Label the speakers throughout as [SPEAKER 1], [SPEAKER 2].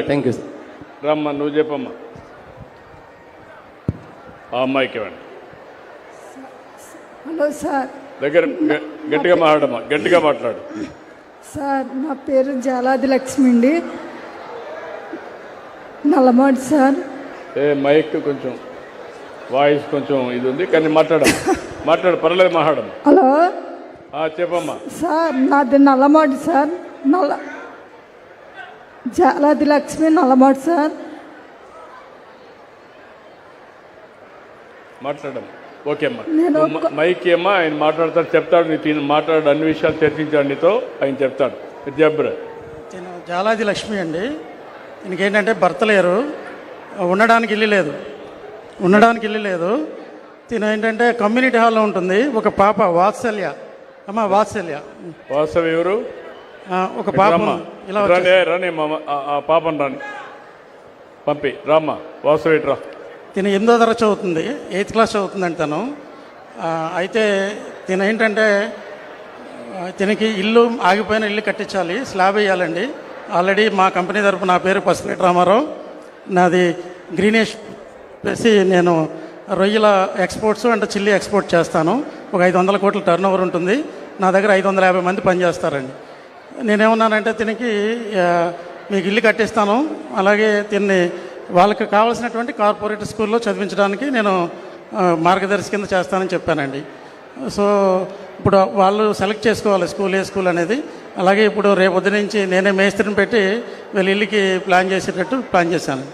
[SPEAKER 1] Thank you sir
[SPEAKER 2] రమ్మా నువ్వు చెప్పమ్మా. ఆ అమ్మాయికి ఇవ్వండి.
[SPEAKER 3] Hello sir.
[SPEAKER 2] దగ్గర గట్టిగా మాట్లాడమ్మా. గట్టిగా మాట్లాడు.
[SPEAKER 3] సార్ నా పేరు జాలాది లక్ష్మి అండి. నల్లమాడు సార్.
[SPEAKER 2] ఏ మైక్ కొంచెం వాయిస్ కొంచెం ఇది ఉంది కానీ మాట్లాడమ్మా. మాట్లాడు పర్లేదు మాట్లాడమ్మా.
[SPEAKER 3] హలో.
[SPEAKER 2] ఆ, చెప్పమ్మా.
[SPEAKER 3] సార్ నాది నల్లమాడు సార్. నల్ల జాలాది లక్ష్మి నల్లమాడు సార్.
[SPEAKER 2] మాట్లాడమ్మా ఓకే అమ్మా. మైక్ అమ్మా ఆయన మాట్లాడతాడు చెప్తాడు నీ తిని మాట్లాడు అన్ని విషయాలు చర్చించాడు నీతో ఆయన చెప్తాడు. జబ్ర
[SPEAKER 4] నేను జాలాది లక్ష్మి అండి. దీనికేంటంటే భర్త లేరు. ఉండడానికి ఇల్లు లేదు. ఉండడానికి ఇల్లు లేదు. తిను ఏంటంటే కమ్యూనిటీ హాల్లో ఉంటుంది. ఒక పాప వాత్సల్య. అమ్మ వాత్సల్య.
[SPEAKER 2] వాస్తవ ఎవరు?
[SPEAKER 4] ఒక పాప. ఇలా
[SPEAKER 2] రాని రాని ఆ- పాపను రాని. పంపి రామ్మా వాస్తవ ఇట్రా
[SPEAKER 4] తిను ఎనిమిదో తరగతి చదువుతుంది ఎయిత్ క్లాస్ చదువుతుందండి తను. అయితే తిను ఏంటంటే తినకి ఇల్లు ఆగిపోయిన ఇల్లు కట్టించాలి స్లాబ్ వేయాలండి. ఆల్రెడీ మా కంపెనీ తరపు నా పేరు పసిరెడ్డి రామారావు. నాది గ్రీనేష్ వేసి నేను రొయ్యల ఎక్స్పోర్ట్స్ అండ్ చిల్లీ ఎక్స్పోర్ట్ చేస్తాను. ఒక ఐదు వందల కోట్ల టర్న్ ఓవర్ ఉంటుంది. నా దగ్గర ఐదు వందల యాభై మంది పనిచేస్తారండి. నేనేమన్నానంటే తినకి మీకు ఇల్లు కట్టిస్తాను. అలాగే తిన్ని వాళ్ళకి కావాల్సినటువంటి కార్పొరేట్ స్కూల్లో చదివించడానికి నేను మార్గదర్శి కింద చేస్తానని చెప్పానండి. సో ఇప్పుడు వాళ్ళు సెలెక్ట్ చేసుకోవాలి స్కూల్ ఏ స్కూల్ అనేది. అలాగే ఇప్పుడు రేపు ఉదయం నుంచి నేనే మేస్త్రిని పెట్టి వీళ్ళ ఇల్లుకి ప్లాన్ చేసేటట్టు ప్లాన్ చేశాను.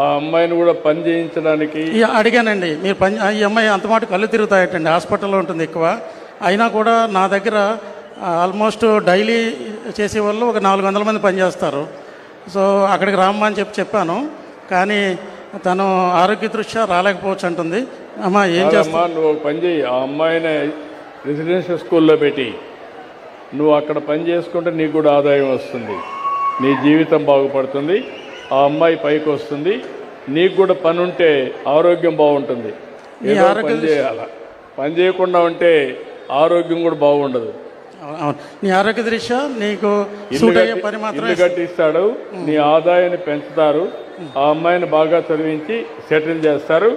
[SPEAKER 2] ఆ అమ్మాయిని కూడా పని చేయించడానికి
[SPEAKER 4] అడిగానండి మీరు పని ఈ అమ్మాయి అంత మాట కళ్ళు తిరుగుతాయటండి హాస్పిటల్లో ఉంటుంది ఎక్కువ. అయినా కూడా నా దగ్గర ఆల్మోస్ట్ డైలీ చేసే వాళ్ళు ఒక నాలుగు వందల మంది పనిచేస్తారు. సో అక్కడికి రామ్మా అని చెప్పి చెప్పాను. కానీ తను ఆరోగ్య దృష్ట్యా రాలేకపోవచ్చు అంటుంది. అమ్మా ఏం చేస్తా?
[SPEAKER 2] నువ్వు ఒక పని చేయి ఆ అమ్మాయిని రెసిడెన్షియల్ స్కూల్లో పెట్టి. నువ్వు అక్కడ పని చేసుకుంటే నీకు కూడా ఆదాయం వస్తుంది. నీ జీవితం బాగుపడుతుంది. ఆ అమ్మాయి పైకి వస్తుంది. నీకు కూడా పని ఉంటే ఆరోగ్యం బాగుంటుంది. ఏదో పని చేయాల? పని చేయకుండా ఉంటే ఆరోగ్యం కూడా బాగుండదు.
[SPEAKER 4] అవును నీ ఆరోగ్య దృష్ట్యా? నీకు సూట్ అయ్యే పని మాత్రమే
[SPEAKER 2] ఇల్లు కట్టిస్తాడు నీ ఆదాయాన్ని పెంచుతారు ఆ అమ్మాయిని బాగా చదివించి సెటిల్ చేస్తారు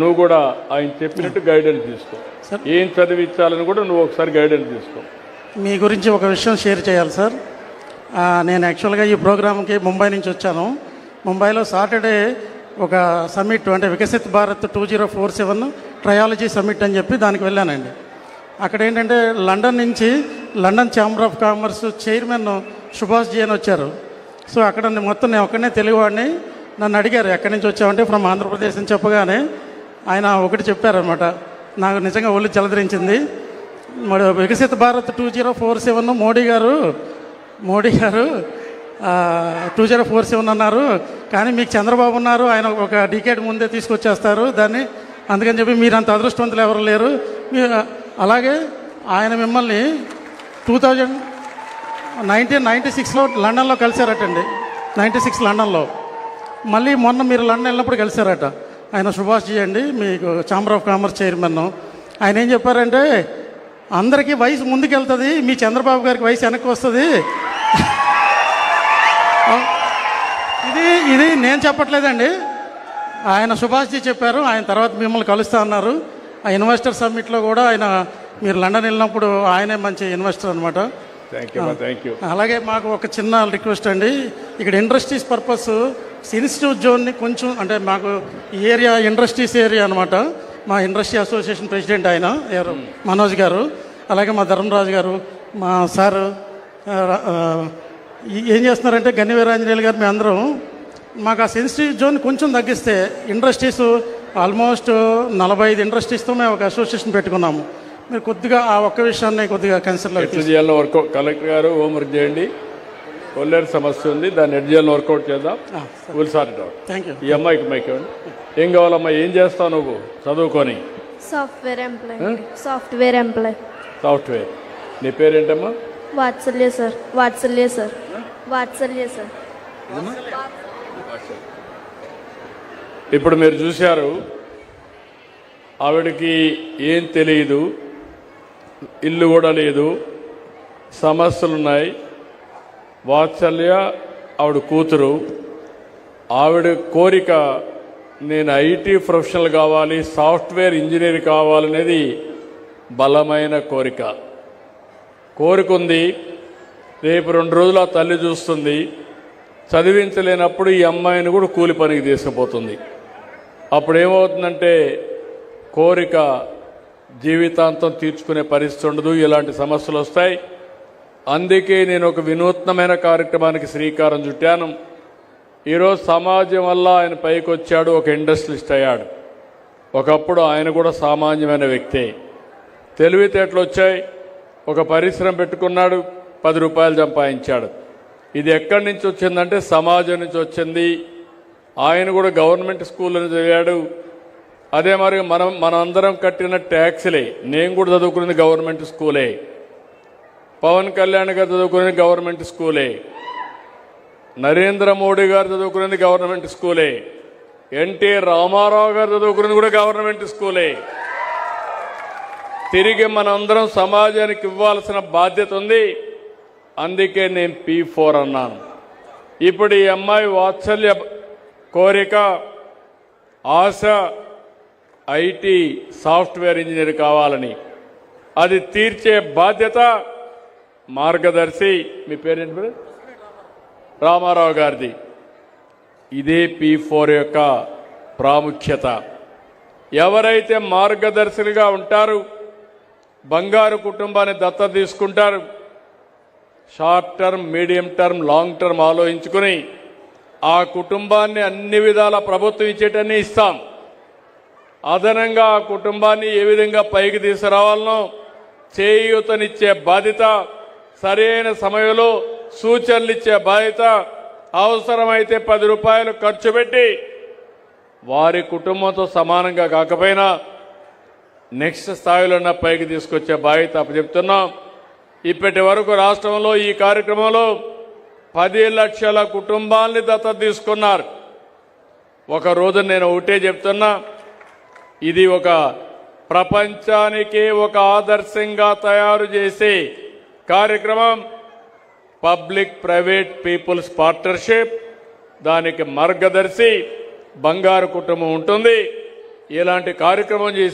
[SPEAKER 2] నువ్వు కూడా ఆయన చెప్పినట్టు గైడెన్స్ తీసుకో. ఏం చదివించాలని కూడా నువ్వు ఒకసారి గైడెన్స్ తీసుకో.
[SPEAKER 4] మీ గురించి ఒక విషయం షేర్ చేయాలి సార్. నేను యాక్చువల్గా ఈ ప్రోగ్రామ్కి ముంబై నుంచి వచ్చాను. ముంబైలో సాటర్డే ఒక సమ్మిట్ అంటే Viksit Bharat two zero four seven trilogy summit అని చెప్పి దానికి వెళ్ళానండి. అక్కడ ఏంటంటే లండన్ నుంచి London chamber of commerce chairman Subhash ji అని వచ్చారు. సో అక్కడ నేను మొత్తం నేను ఒక్కనే తెలుగువాడిని. నన్ను అడిగారు ఎక్కడి నుంచి వచ్చావంటే ఫ్రమ్ ఆంధ్రప్రదేశ్ అని చెప్పగానే ఆయన ఒకటి చెప్పారనమాట నాకు నిజంగా ఒళ్ళు జలధరించింది. మరి Viksit Bharat two zero four seven Modi గారు మోడీ గారు టూ జీరో ఫోర్ సెవెన్ అన్నారు. కానీ మీకు చంద్రబాబు ఉన్నారు ఆయన ఒక డికేట్ ముందే తీసుకొచ్చేస్తారు దాన్ని. అందుకని చెప్పి మీరు అంత అదృష్టవంతులు ఎవరు లేరు. మీ- అలాగే ఆయన మిమ్మల్ని టూ థౌజండ్ నైన్టీన్ నైంటీ సిక్స్లో లండన్లో కలిశారటండి. నైంటీ సిక్స్ లండన్లో మళ్ళీ మొన్న మీరు లండన్ వెళ్ళినప్పుడు కలిశారట. ఆయన సుభాష్ జీ అండి మీకు ఛాంబర్ ఆఫ్ కామర్స్ చైర్మన్ ఆయన ఏం చెప్పారంటే అందరికీ వయసు ముందుకెళ్తుంది మీ చంద్రబాబు గారికి వయసు వెనక్కి వస్తుంది ఇది ఇది నేను చెప్పట్లేదండి. ఆయన సుభాష్ జీ చెప్పారు ఆయన తర్వాత మిమ్మల్ని కలుస్తా అన్నారు. ఆ ఇన్వెస్టర్ సమ్మిట్లో కూడా ఆయన మీరు లండన్ వెళ్ళినప్పుడు ఆయనే మంచి ఇన్వెస్టర్ అనమాట అలాగే మాకు ఒక చిన్న రిక్వెస్ట్ అండి. ఇక్కడ ఇండస్ట్రీస్ పర్పస్ ఇన్స్టిట్యూట్ జోన్ని కొంచెం అంటే మాకు ఏరియా ఇండస్ట్రీస్ ఏరియా అనమాట మా ఇండస్ట్రీ అసోసియేషన్ ప్రెసిడెంట్ ఆయన ఎవరు? మనోజ్ గారు. అలాగే మా ధర్మరాజు గారు మా సారు ఏం చేస్తున్నారంటే గన్ని వీరాంజనేయులు గారు మేము అందరం మాకు ఆ సెన్సిటివ్ జోన్ కొంచెం తగ్గిస్తే ఇండస్ట్రీస్ ఆల్మోస్ట్ నలభై ఐదు ఇండస్ట్రీస్తో మేము ఒక అసోసియేషన్ పెట్టుకున్నాము. మీరు కొద్దిగా ఆ ఒక్క విషయాన్ని కొద్దిగా కన్సిడర్
[SPEAKER 2] ఎట్లా చేయాలో వర్కౌట్ కలెక్టర్ గారు హోంవర్క్ చేయండి. కొల్లేరు సమస్య ఉంది. దాన్ని ఎట్ వర్కౌట్ చేద్దాం. Will sort out
[SPEAKER 4] thank you
[SPEAKER 2] ఈ అమ్మాయికి మైక్ ఇవ్వండి. ఏం కావాలమ్మా? ఏం చేస్తావు నువ్వు? చదువుకొని.
[SPEAKER 5] Software employee software employee
[SPEAKER 2] software నీ పేరేంటమ్మా?
[SPEAKER 5] Vatsalya sir Vatsalya sir Vatsalya sir
[SPEAKER 2] ఇప్పుడు మీరు చూశారు. ఆవిడకి ఏం తెలియదు ఇల్లు కూడా లేదు. సమస్యలు ఉన్నాయి వాత్సల్య ఆవిడ కూతురు. ఆవిడ కోరిక నేను ఐటీ ప్రొఫెషనల్ కావాలి సాఫ్ట్వేర్ ఇంజనీర్ కావాలనేది బలమైన కోరిక. కోరిక ఉంది రేపు రెండు రోజులు ఆ తల్లి చూస్తుంది. చదివించలేనప్పుడు ఈ అమ్మాయిని కూడా కూలి పనికి తీసుకుపోతుంది. అప్పుడు ఏమవుతుందంటే కోరిక జీవితాంతం తీర్చుకునే పరిస్థితి ఉండదు ఇలాంటి సమస్యలు వస్తాయి. అందుకే నేను ఒక వినూత్నమైన కార్యక్రమానికి శ్రీకారం చుట్టాను. ఈరోజు సమాజం వల్ల ఆయన పైకి వచ్చాడు ఒక ఇండస్ట్రియలిస్ట్ అయ్యాడు. ఒకప్పుడు ఆయన కూడా సామాన్యమైన వ్యక్తే. తెలివితేటలు వచ్చాయి ఒక పరిశ్రమ పెట్టుకున్నాడు పది రూపాయలు సంపాదించాడు. ఇది ఎక్కడి నుంచి వచ్చిందంటే సమాజం నుంచి వచ్చింది. ఆయన కూడా గవర్నమెంట్ స్కూల్లో చదివాడు అదే మరి మనం మనందరం కట్టిన ట్యాక్స్లే. నేను కూడా చదువుకునేది గవర్నమెంట్ స్కూలే. పవన్ కళ్యాణ్ గారు చదువుకునేది గవర్నమెంట్ స్కూలే. నరేంద్ర మోడీ గారు చదువుకునేది గవర్నమెంట్ స్కూలే. ఎన్టీ రామారావు గారు చదువుకునేది కూడా గవర్నమెంట్ స్కూలే. తిరిగి మనందరం సమాజానికి ఇవ్వాల్సిన బాధ్యత ఉంది. అందుకే నేను పీ ఫోర్ అన్నాను. ఇప్పుడు ఈ అమ్మాయి వాత్సల్య కోరిక ఆశ ఐటీ సాఫ్ట్వేర్ ఇంజనీర్ కావాలని. అది తీర్చే బాధ్యత మార్గదర్శి మీ పేరేంటి పేరు రామారావు గారిది. ఇదే పీ ఫోర్ యొక్క ప్రాముఖ్యత. ఎవరైతే మార్గదర్శులుగా ఉంటారు బంగారు కుటుంబాన్ని దత్త తీసుకుంటారు short term medium term long term ఆలోచించుకుని ఆ కుటుంబాన్ని అన్ని విధాల ప్రభుత్వం ఇచ్చేటన్నీ ఇస్తాం. అదనంగా ఆ కుటుంబాన్ని ఏ విధంగా పైకి తీసుకురావాలనో చేయూతనిచ్చే బాధ్యత సరైన సమయంలో సూచనలు ఇచ్చే బాధ్యత అవసరమైతే పది రూపాయలు ఖర్చు పెట్టి వారి కుటుంబంతో సమానంగా కాకపోయినా నెక్స్ట్ స్థాయిలో ఉన్న పైకి తీసుకొచ్చే బాధ్యత అప్పచెప్తున్నాం. ఇప్పటి వరకు రాష్ట్రంలో ఈ కార్యక్రమంలో పది లక్షల కుటుంబాల్ని దత్తత తీసుకున్నారు. ఒక రోజు నేను ఒకటే చెప్తున్నా ఇది ఒక ప్రపంచానికి ఒక ఆదర్శంగా తయారు చేసే కార్యక్రమం. Public private people's partnership. దానికి మార్గదర్శి బంగారు కుటుంబం ఉంటుంది. ఇలాంటి కార్యక్రమం చేసిన